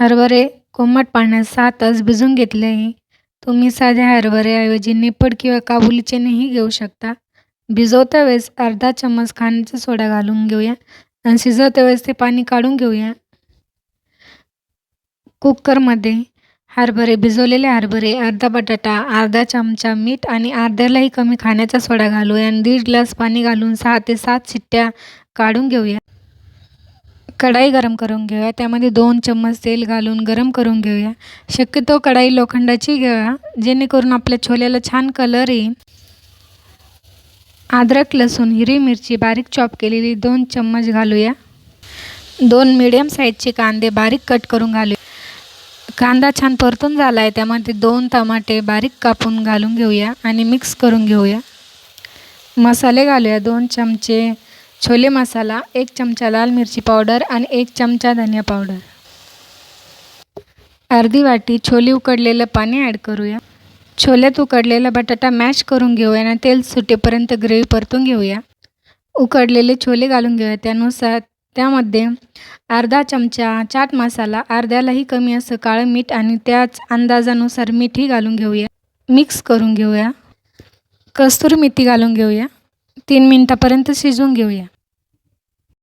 हरभरे कोमट पाण्यात सहा तास भिजवून घेतले आहे. तुम्ही साध्या हरभऱ्याऐवजी निपड किंवा काबुली चणेही घेऊ शकता. भिजवत्या वेळेस अर्धा चम्मच खाण्याचा सोडा घालून घेऊया आणि शिजवत्या वेळेस ते पाणी काढून घेऊया. कुकरमध्ये हरभरे भिजवलेले हरभरे अर्धा बटाटा अर्धा चमचा मीठ आणि अर्ध्यालाही कमी खाण्याचा सोडा घालूया आणि दीड ग्लास पाणी घालून सहा ते सात शिट्ट्या काढून घेऊया. कढाई गरम करून घेऊया. त्यामध्ये दोन चम्मच तेल घालून गरम करून घेऊया. शक्यतो कढाई लोखंडाची घेऊया जेणेकरून आपल्या छोल्याला छान कलर येईल. अद्रक लसूण हिरवी मिरची बारीक चॉप केलेली दोन चम्मच घालूया. दोन मिडियम साईजचे कांदे बारीक कट करून घालूया. कांदा छान परतून झाला आहे त्यामध्ये दोन टमाटे बारीक कापून घालून घेऊया आणि मिक्स करून घेऊया. मसाले घालूया दोन चमचे. छोले मसाला एक चमचा लाल मिरची पावडर आणि एक चमचा धनिया पावडर. अर्धी वाटी छोले उकडलेलं पाणी ॲड करूया. छोल्यात उकडलेला बटाटा मॅश करून घेऊया आणि तेल सुटेपर्यंत ग्रेव्ही परतून घेऊया. उकडलेले छोले घालून घेऊया. त्यानुसार त्यामध्ये अर्धा चमचा चाट मसाला अर्ध्यालाही कमी असं काळं मीठ आणि त्याच अंदाजानुसार मीठही घालून घेऊया. मिक्स करून घेऊया. कस्तुरी मेथी घालून घेऊया. तीन मिनटापर्यंत शिजवून घेऊया.